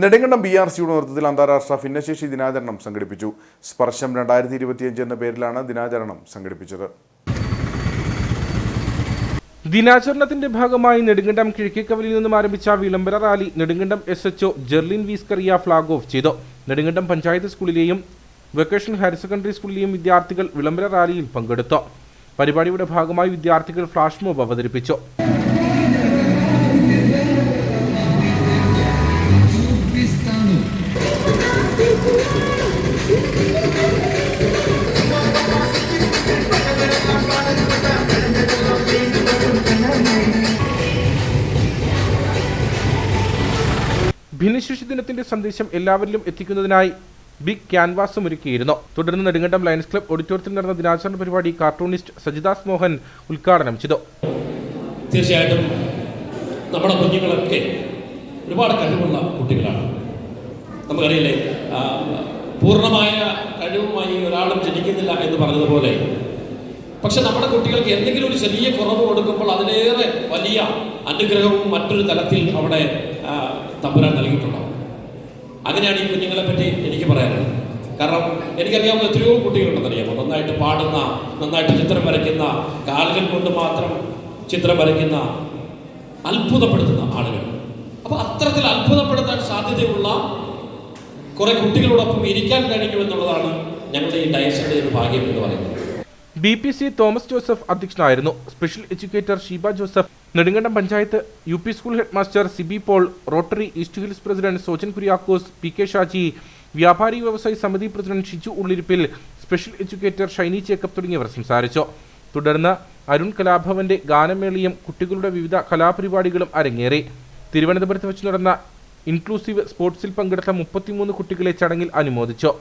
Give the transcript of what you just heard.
Nedumkandam B R സിയുടെ നേതൃത്വത്തിൽ അന്താരാഷ്ട്ര ഭിന്നശേഷി ദിനാചരണം സംഘടിപ്പിച്ചു. സ്പർശം രണ്ടായിരത്തി ഇരുപത്തിയഞ്ച് എന്ന പേരിലാണ് ദിനാചരണം സംഘടിപ്പിച്ചത്. ദിനാചരണത്തിന്റെ ഭാഗമായി നെടുങ്കണ്ടം കിഴക്കേക്കവലിൽ നിന്നും ആരംഭിച്ച വിളംബര rally Nedumkandam S HO Jerlin Veeskaria flag off ചെയ്തു. നെടുങ്കണ്ടം പഞ്ചായത്ത് സ്കൂളിലെയും വെക്കേഷൻ ഹയർ സെക്കൻഡറി സ്കൂളിലെയും വിദ്യാർത്ഥികൾ വിളംബര റാലിയിൽ പങ്കെടുത്തു. പരിപാടിയുടെ ഭാഗമായി വിദ്യാർത്ഥികൾ ഫ്ലാഷ് മോബ് അവതരിപ്പിച്ചു. ഭിന്നശേഷി ദിനത്തിന്റെ സന്ദേശം എല്ലാവരിലും എത്തിക്കുന്നതിനായി ബിഗ് ക്യാൻവാസും ഒരുക്കിയിരുന്നു. തുടർന്ന് നെടുങ്കണ്ടം ലയൺസ് ക്ലബ് ഓഡിറ്റോറിയത്തിൽ നടന്ന ദിനാചരണ പരിപാടി കാർട്ടൂണിസ്റ്റ് സജിദാസ് മോഹൻ ഉദ്ഘാടനം ചെയ്തു. തീർച്ചയായിട്ടും നമ്മുടെ കുഞ്ഞുങ്ങളൊക്കെ ഒരുപാട് കഴിവുള്ള കുട്ടികളാണ്. നമുക്കറിയില്ലേ പൂർണമായ കഴിവുമായി ഒരാളും ജനിക്കുന്നില്ല എന്ന് പറഞ്ഞതുപോലെ. പക്ഷെ നമ്മുടെ കുട്ടികൾക്ക് എന്തെങ്കിലും ഒരു ചെറിയ കുറവ് കൊടുക്കുമ്പോൾ അതിലേറെ വലിയ അനുഗ്രഹവും മറ്റൊരു തലത്തിൽ അവിടെ തമ്പുരാൻ നൽകിയിട്ടുണ്ടാവും അങ്ങനെയാണ് ഈ കുഞ്ഞുങ്ങളെ പറ്റി എനിക്ക് പറയാനുള്ളത്. കാരണം എനിക്കറിയാവുന്ന എത്രയോ കുട്ടികളുണ്ടെന്നറിയാമോ? നന്നായിട്ട് പാടുന്ന നന്നായിട്ട് ചിത്രം വരയ്ക്കുന്ന കാലുകൾ കൊണ്ട് മാത്രം ചിത്രം വരയ്ക്കുന്ന അത്ഭുതപ്പെടുത്തുന്ന ആളുകൾ. അപ്പോൾ അത്തരത്തിൽ അത്ഭുതപ്പെടുത്താൻ സാധ്യതയുള്ള കുറെ കുട്ടികളോടൊപ്പം ഇരിക്കാൻ കഴിയുമെന്നുള്ളതാണ് ഞങ്ങളുടെ ഈ ഡയസിന്റെ ഒരു ഭാഗ്യം എന്ന് പറയുന്നത്. B P C Thomas Joseph അധ്യക്ഷനായിരുന്നു. Special educator Sheeba Joseph Nedumkandam panchayat U P school head master Siby Paul Rotary East Hills president Sojan Kuriakose P K Shaji Vyapari Vyavasayi Samiti president Shiju ഉള്ളിരിപ്പിൽ special educator Shiny ചേക്കപ്പ് തുടങ്ങിയവർ സംസാരിച്ചു. തുടർന്ന് അരുൺ കലാഭവന്റെ ഗാനമേളയും കുട്ടികളുടെ വിവിധ കലാപരിപാടികളും അരങ്ങേറി. തിരുവനന്തപുരത്ത് വെച്ച് നടന്ന ഇൻക്ലൂസീവ് സ്പോർട്സിൽ പങ്കെടുത്ത മുപ്പത്തിമൂന്ന് കുട്ടികളെ ചടങ്ങിൽ അനുമോദിച്ചു.